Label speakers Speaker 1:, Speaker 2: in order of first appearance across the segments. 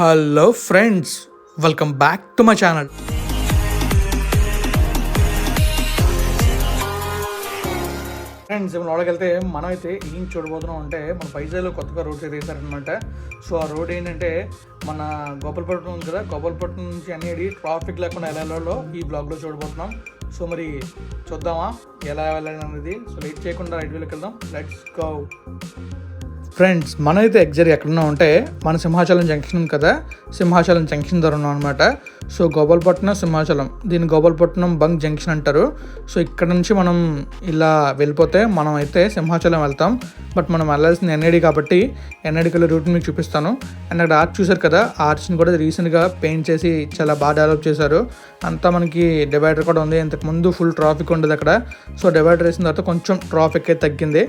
Speaker 1: Hello friends welcome back to my channel. Friends ఇప్పుడు లోపలికి మనం అయితే ఏం చూడబోతున్నాం అంటే మన పైజాలో కొత్తగా రోడ్ వేసారనమాట సో ఆ రోడ్ ఏంటంటే మన గోపాలపట్నం ఉంది కదా గోపాలపట్నం నుంచి అనేది ట్రాఫిక్ లేకుండా ఎలా వెళ్ళాలో ఈ బ్లాగ్లో చూడబోతున్నాం. సో మరి చూద్దామా ఎలా వెళ్ళాలి అనేది సో లేట్ చేయకుండా రైట్ వీళ్ళకి వెళ్దాం. లెట్స్ గో ఫ్రెండ్స్ మనమైతే ఎగ్జాక్ట్ ఎక్కడున్నాం ఉంటే మన సింహాచలం జంక్షన్ కదా సింహాచలం జంక్షన్ దగ్గర ఉన్నాం అనమాట సో గోపాలపట్నం సింహాచలం దీన్ని గోపాలపట్నం బంక్ జంక్షన్ అంటారు. సో ఇక్కడ నుంచి మనం ఇలా వెళ్ళిపోతే మనం అయితే సింహాచలం వెళ్తాం. బట్ మనం వెళ్ళాల్సింది ఎన్ఐడి కాబట్టి ఎన్ఐడికి వెళ్ళే రూట్ మీకు చూపిస్తాను. అండ్ అక్కడ ఆర్చ్ చూసారు కదా ఆర్చ్ని కూడా రీసెంట్గా పెయింట్ చేసి చాలా బాగా డెవలప్ చేశారు. అంతా మనకి డివైడర్ కూడా ఉంది. ఇంతకు ముందు ఫుల్ ట్రాఫిక్ ఉండదు అక్కడ. సో డివైడర్ వేసిన తర్వాత కొంచెం ట్రాఫిక్ అయితే తగ్గింది.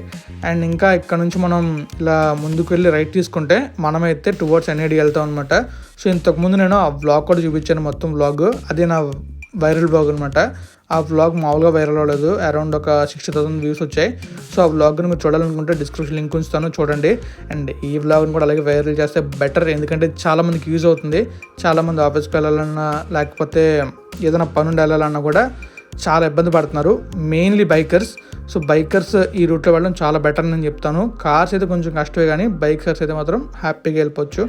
Speaker 1: అండ్ ఇంకా ఇక్కడ నుంచి మనం ఇలా ముందుకు వెళ్ళి రైట్ తీసుకుంటే మనమైతే టువర్డ్స్ ఎన్ఐడి వెళ్తాం అనమాట సో ఇంతకుముందు నేను ఆ వ్లాగ్ కూడా చూపించాను మొత్తం బ్లాగ్ అది నా వైరల్ బ్లాగ్ అనమాట ఆ వ్లాగ్ మామూలుగా వైరల్ అవ్వలేదు. అరౌండ్ ఒక సిక్స్టీ థౌసండ్ వ్యూస్ వచ్చాయి. సో ఆ వ్లాగ్ని మీరు చూడాలనుకుంటే డిస్క్రిప్షన్ లింక్ ఉంచుతాను చూడండి. అండ్ ఈ వ్లాగ్ని కూడా అలాగే వైరల్ చేస్తే బెటర్ ఎందుకంటే చాలామందికి యూజ్ అవుతుంది. చాలామంది ఆఫీస్కి వెళ్ళాలన్నా లేకపోతే ఏదైనా పనుండి వెళ్ళాలన్నా కూడా చాలా ఇబ్బంది పడుతున్నారు మెయిన్లీ బైకర్స్ సో బైకర్స్ ఈ రూట్లో వెళ్ళడం చాలా బెటర్ అని నేను చెప్తాను. కార్స్ అయితే కొంచెం కష్టమే కానీ బైకర్స్ అయితే మాత్రం హ్యాపీగా వెళ్ళిపోవచ్చు.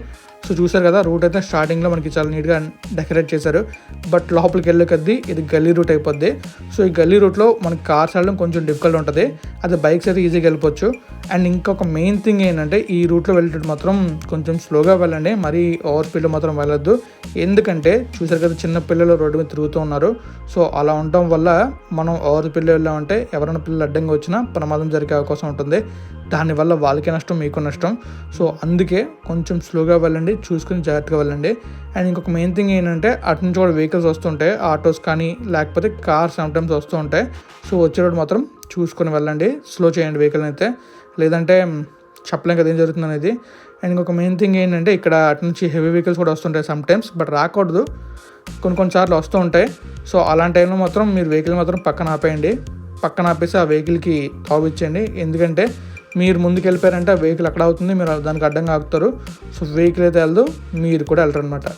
Speaker 1: సో చూసారు కదా రూట్ అయితే స్టార్టింగ్లో మనకి చాలా నీట్గా డెకరేట్ చేశారు. బట్ లోపలికి వెళ్ళే కొద్దీ ఇది గల్లీ రూట్ అయిపోద్ది. సో ఈ గల్లీ రూట్లో మనకి కార్స్ వెళ్ళడం కొంచెం డిఫికల్ట్ ఉంటుంది. అది బైక్స్ అయితే ఈజీగా వెళ్ళిపోవచ్చు. అండ్ ఇంకొక మెయిన్ థింగ్ ఏంటంటే ఈ రూట్లో వెళ్ళేటప్పుడు మాత్రం కొంచెం స్లోగా వెళ్ళండి. మరీ ఓవర్ స్పీడ్లో మాత్రం వెళ్ళొద్దు. ఎందుకంటే చూసారు కదా చిన్న పిల్లలు రోడ్డు మీద తిరుగుతూ ఉన్నారు. సో అలా ఉండటం వల్ల మనం ఓవర్ స్పీడ్లో వెళ్ళామంటే ఎవరైనా పిల్లలు అడ్డంగా వచ్చినా ప్రమాదం జరిగే అవకాశం ఉంటుంది. దానివల్ల వాళ్ళకే నష్టం మీకు నష్టం. సో అందుకే కొంచెం స్లోగా వెళ్ళండి చూసుకుని జాగ్రత్తగా వెళ్ళండి. అండ్ ఇంకొక మెయిన్ థింగ్ ఏంటంటే అటు నుంచి కూడా వెహికల్స్ వస్తుంటాయి ఆటోస్ కానీ లేకపోతే కార్స్ సమ్టైమ్స్ వస్తూ ఉంటాయి. సో వచ్చేటప్పుడు మాత్రం చూసుకొని వెళ్ళండి స్లో చేయండి వెహికల్ అయితే. లేదంటే చెప్పలేం కదా ఏం జరుగుతుంది అనేది. అండ్ ఇంకొక మెయిన్ థింగ్ ఏంటంటే ఇక్కడ అటు నుంచి హెవీ వెహికల్స్ కూడా వస్తుంటాయి సమ్టైమ్స్ బట్ రాకూడదు. కొన్ని కొన్నిసార్లు వస్తూ ఉంటాయి. సో అలాంటి టైంలో మాత్రం మీరు వెహికల్ మాత్రం పక్కన ఆపేయండి. పక్కన ఆపేసి ఆ వెహికల్కి తావిచ్చండి ఎందుకంటే మీరు ముందుకు వెళ్ళిపోయారంటే ఆ వెహికల్ అక్కడ అవుతుంది మీరు దానికి అడ్డంగా ఆగుతారు. సో వెహికల్ అయితే వెళ్దు మీరు కూడా వెళ్ళరు అనమాట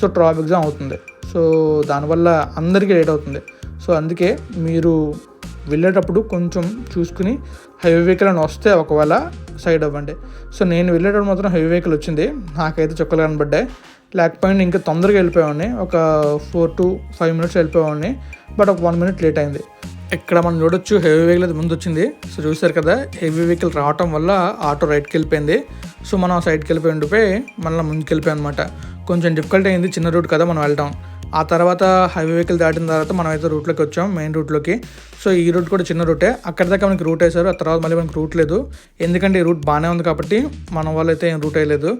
Speaker 1: సో ట్రాఫిక్ జామ్ అవుతుంది. సో దానివల్ల అందరికీ లేట్ అవుతుంది. సో అందుకే మీరు వెళ్ళేటప్పుడు కొంచెం చూసుకుని హైవే వెహికల్ అని వస్తే ఒకవేళ సైడ్ అవ్వండి. సో నేను వెళ్ళేటప్పుడు మాత్రం హెవీ వెహికల్ వచ్చింది. నాకైతే చుక్కలు కనబడ్డాయి. లేకపోయినా ఇంకా తొందరగా వెళ్ళిపోయాడిని ఒక ఫోర్ టు ఫైవ్ మినిట్స్ వెళ్ళిపోయేవాడిని. బట్ ఒక వన్ మినిట్ లేట్ అయింది. ఇక్కడ మనం చూడొచ్చు హెవీ వెహికల్ అది ముందు వచ్చింది సో చూసారు కదా హెవీ వెహికల్ రావటం వల్ల ఆటో రైట్కి వెళ్ళిపోయింది. సో మనం సైడ్కి వెళ్ళిపోయి ఉండిపోయి మళ్ళీ ముందుకు వెళ్ళిపోయాం అనమాట కొంచెం డిఫికల్ట్ అయింది చిన్న రూట్ కదా మనం వెళ్ళటం ఆ తర్వాత హైవే వెహికల్ దాటిన తర్వాత మనం అయితే రూట్లోకి వచ్చాం మెయిన్ రూట్లోకి సో ఈ రూట్ కూడా చిన్న రూటే అక్కడ దాకా మనకి రూట్ వేశారు ఆ తర్వాత మళ్ళీ మనకి రూట్ లేదు. ఎందుకంటే ఈ రూట్ బాగానే ఉంది కాబట్టి మన వాళ్ళు అయితే ఏం రూట్ వేయలేదు.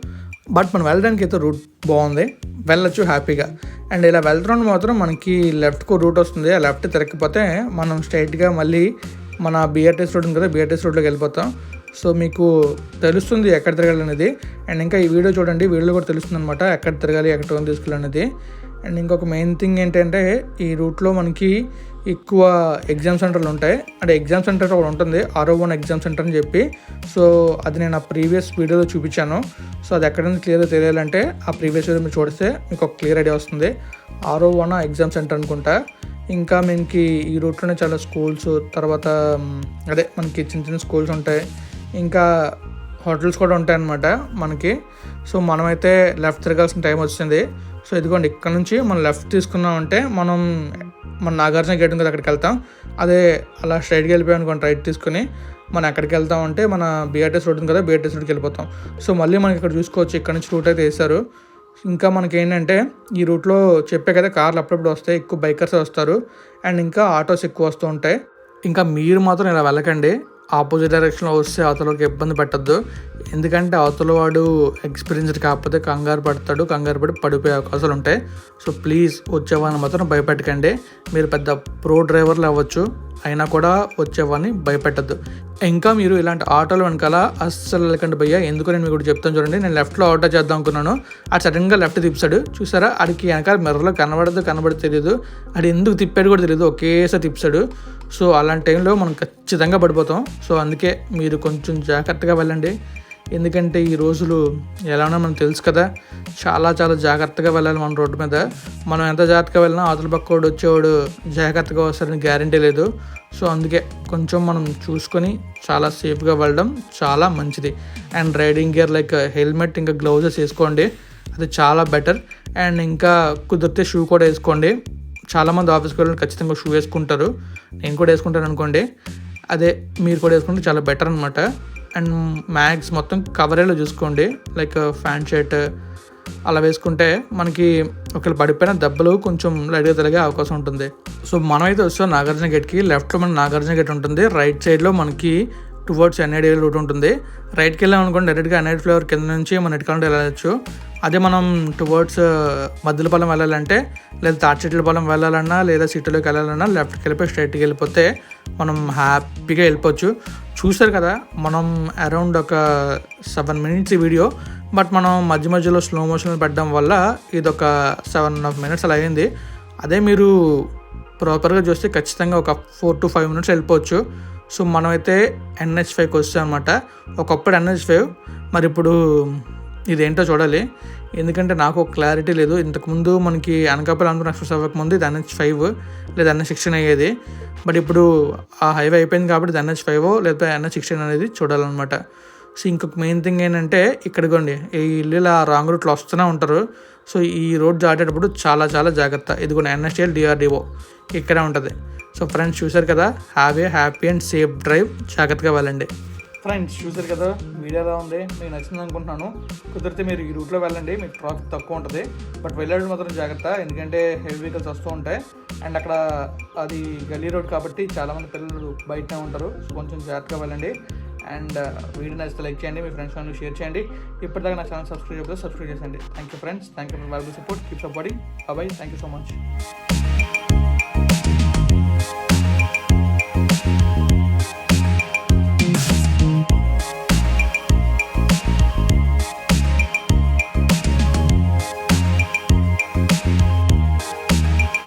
Speaker 1: బట్ మనం వెళ్ళడానికి అయితే రూట్ బాగుంది. వెళ్ళొచ్చు హ్యాపీగా. అండ్ ఇలా వెళ్తున్నాం మాత్రం మనకి లెఫ్ట్కు రూట్ వస్తుంది. ఆ లెఫ్ట్ తిరగకపోతే మనం స్ట్రైట్గా మళ్ళీ మన బీఆర్టీస్ రోడ్ ఉంది కదా బీఆర్టీఎస్ రోడ్లోకి వెళ్ళిపోతాం. సో మీకు తెలుస్తుంది ఎక్కడ తిరగాలి అనేది అండ్ ఇంకా ఈ వీడియో చూడండి వీడియోలో కూడా తెలుస్తుంది అనమాట ఎక్కడ తిరగాలి ఎక్కడ తీసుకెళ్ళనేది అండ్ ఇంకొక మెయిన్ థింగ్ ఏంటంటే ఈ రూట్లో మనకి ఎక్కువ ఎగ్జామ్ సెంటర్లు ఉంటాయి. అంటే ఎగ్జామ్ సెంటర్ ఒకటి ఉంటుంది ఆరో వన్ ఎగ్జామ్ సెంటర్ అని చెప్పి. సో అది నేను ఆ ప్రీవియస్ వీడియోలో చూపించాను. సో అది ఎక్కడ నుంచి క్లియర్గా తెలియాలంటే ఆ ప్రీవియస్ వీడియో మీరు చూడిస్తే మీకు ఒక క్లియర్ ఐడియా వస్తుంది. ఆరో వన్ ఎగ్జామ్ సెంటర్ అనుకుంటా. ఇంకా మనకి ఈ రూట్లోనే చాలా స్కూల్స్ తర్వాత అదే మనకి చిన్న చిన్న స్కూల్స్ ఉంటాయి. ఇంకా హోటల్స్ కూడా ఉంటాయన్నమాట మనకి. సో మనమైతే లెఫ్ట్ తిరగాల్సిన టైం వచ్చింది. సో ఇదిగోండి ఇక్కడ నుంచి మనం లెఫ్ట్ తీసుకున్నామంటే మనం మన నాగార్జున గేట్ ఉంది కదా అక్కడికి వెళ్తాం. అదే అలా స్ట్రైట్కి వెళ్ళిపోయాం అనుకోండి రైట్ తీసుకుని మనం ఎక్కడికి వెళ్తాం అంటే మన బీఆర్టీఎస్ రోడ్ ఉంది కదా బీఆర్టీఎస్ రోడ్కి వెళ్ళిపోతాం. సో మళ్ళీ మనకి ఇక్కడ చూసుకోవచ్చు ఇక్కడ నుంచి రూట్ అయితే వేశారు. ఇంకా మనకి ఏంటంటే ఈ రూట్లో చెప్పే కదా కార్లు అప్పుడప్పుడు వస్తాయి ఎక్కువ బైకర్స్ వస్తారు. అండ్ ఇంకా ఆటోస్ ఎక్కువ వస్తూ ఉంటాయి. ఇంకా మీరు మాత్రం ఇలా వెళ్ళకండి. ఆపోజిట్ డైరెక్షన్లో వస్తే అవతలకి ఇబ్బంది పెట్టద్దు. ఎందుకంటే అవతల వాడు ఎక్స్పీరియన్స్డ్ కాకపోతే కంగారు పడతాడు కంగారు పడి పడిపోయే అవకాశాలు ఉంటాయి. సో ప్లీజ్ వచ్చేవాడిని మాత్రం భయపెట్టకండి. మీరు పెద్ద ప్రో డ్రైవర్లు అవ్వచ్చు. అయినా కూడా వచ్చేవాడిని భయపెట్టద్దు. ఇంకా మీరు ఇలాంటి ఆటోలు వెనకాల అస్సలు వెళ్ళకండి భయ్య. ఎందుకు నేను మీకు చెప్తాను చూడండి. నేను లెఫ్ట్లో ఆటో చేద్దాం అనుకున్నాను. అది సడన్గా లెఫ్ట్ తిప్పాడు. చూసారా? ఆడికి వెనకాల మెర్రలో కనబడదు కనబడి తెలియదు అది ఎందుకు తిప్పాడు కూడా తెలియదు ఒకేసారి తిప్పాడు. సో అలాంటి టైంలో మనం ఖచ్చితంగా పడిపోతాం. సో అందుకే మీరు కొంచెం జాగ్రత్తగా వెళ్ళండి. ఎందుకంటే ఈ రోజులు ఎలా ఉన్నా మనకు తెలుసు కదా చాలా చాలా జాగ్రత్తగా వెళ్ళాలి మన రోడ్డు మీద. మనం ఎంత జాగ్రత్తగా వెళ్ళినా అవతల పక్కోడు వచ్చేవాడు జాగ్రత్తగా వస్తారని గ్యారంటీ లేదు. సో అందుకే కొంచెం మనం చూసుకొని చాలా సేఫ్గా వెళ్ళడం చాలా మంచిది. And riding gear like helmet ఇంకా గ్లౌజెస్ వేసుకోండి. అది చాలా బెటర్ అండ్ ఇంకా కుదిరితే షూ కూడా వేసుకోండి. చాలామంది ఆఫీస్కి వెళ్ళి ఖచ్చితంగా షూ వేసుకుంటారు. నేను కూడా వేసుకుంటాను అనుకోండి. అదే మీరు కూడా వేసుకుంటే చాలా బెటర్ అనమాట అండ్ మ్యాగ్స్ మొత్తం కవరేలో చూసుకోండి. లైక్ ఫ్యాంట్ షర్ట్ అలా వేసుకుంటే మనకి ఒకవేళ పడిపోయిన దెబ్బలు కొంచెం లైట్గా తొలగే అవకాశం ఉంటుంది. సో మనమైతే వస్తాం నాగార్జున గేట్కి. లెఫ్ట్లో మన నాగార్జున గేట్ ఉంటుంది. రైట్ సైడ్లో మనకి టువర్డ్స్ ఎన్ఐడి రూట్ ఉంటుంది. రైట్కి వెళ్ళాం అనుకోండి డైరెక్ట్గా ఎన్ఐడి ఫ్లేవర్ కింద నుంచి మన ఎటుకాలంటే వెళ్ళచ్చు. అదే మనం టువర్డ్స్ uh, మధ్యలపాలెం వెళ్ళాలంటే లేదా తాటిచెట్లపాలెం వెళ్ళాలన్నా లేదా సిటీలోకి వెళ్ళాలన్నా లెఫ్ట్కి వెళ్ళిపోయి స్ట్రైట్కి వెళ్ళిపోతే మనం హ్యాపీగా వెళ్ళిపోవచ్చు. చూసారు కదా మనం అరౌండ్ ఒక సెవెన్ మినిట్స్ వీడియో బట్ మనం మధ్య మధ్యలో స్లో మోషన్ పెట్టడం వల్ల ఇది ఒక సెవెన్ అండ్ హాఫ్ మినిట్స్ అలా అయింది. అదే మీరు ప్రాపర్గా చూస్తే ఖచ్చితంగా ఒక ఫోర్ టు ఫైవ్ మినిట్స్ వెళ్ళిపోవచ్చు. సో మనమైతే ఎన్హెచ్ ఫైవ్కి వస్తాం అనమాట ఒకప్పుడు ఎన్హెచ్ ఫైవ్ మరి ఇప్పుడు ఇదేంటో చూడాలి. ఎందుకంటే నాకు క్లారిటీ లేదు. ఇంతకుముందు మనకి అనకాపల్లి ఆంధ్ర ఎక్స్ప్రెస్ అవ్వకముందు ఇది ఎన్హెచ్ ఫైవ్ లేదా ఎన్హెచ్ సిక్స్టీన్ అయ్యేది. బట్ ఇప్పుడు ఆ హైవే అయిపోయింది కాబట్టి ఇది ఎన్హెచ్ ఫైవ్ లేదా ఎన్హెచ్ సిక్స్టీన్ అనేది చూడాలన్నమాట. సో ఇంకొక మెయిన్ థింగ్ ఏంటంటే ఇక్కడికోండి. ఈ ఇల్లు ఇలా రాంగ్ రూట్లో వస్తూనే ఉంటారు. సో ఈ రోడ్ దాటేటప్పుడు చాలా చాలా జాగ్రత్త. ఇదిగోండి ఎన్ఎస్టీఎల్ డిఆర్డిఓ ఇక్కడే ఉంటుంది. సో ఫ్రెండ్స్ చూసారు కదా? Have a happy and safe drive. జాగ్రత్తగా వెళ్ళండి. ఫ్రెండ్స్ చూసారు కదా? వీడియో ఎలా ఉంది? మీకు నచ్చింది అనుకుంటున్నాను. కుదిరితే మీరు ఈ రూట్లో వెళ్ళండి. మీకు ట్రాఫిక్ తక్కువ ఉంటుంది. బట్ వెళ్ళడం మాత్రం జాగ్రత్త. ఎందుకంటే హెవీ వెహికల్స్ వస్తూ ఉంటాయి. అండ్ అక్కడ అది గల్లీ రోడ్ కాబట్టి చాలామంది పిల్లలు బయటనే ఉంటారు. సో కొంచెం జాగ్రత్తగా వెళ్ళండి. అండ్ uh, వీడియో నచ్చితే లైక్ చేయండి. మీ ఫ్రెండ్స్ వాళ్ళని షేర్ చేయండి. ఇప్పటిదాకా నా ఛానల్ సబ్స్క్రైబ్ చేస్తే సబ్స్క్రైబ్ చేయండి thank you friends thank you for value support keep supporting bye thank you so much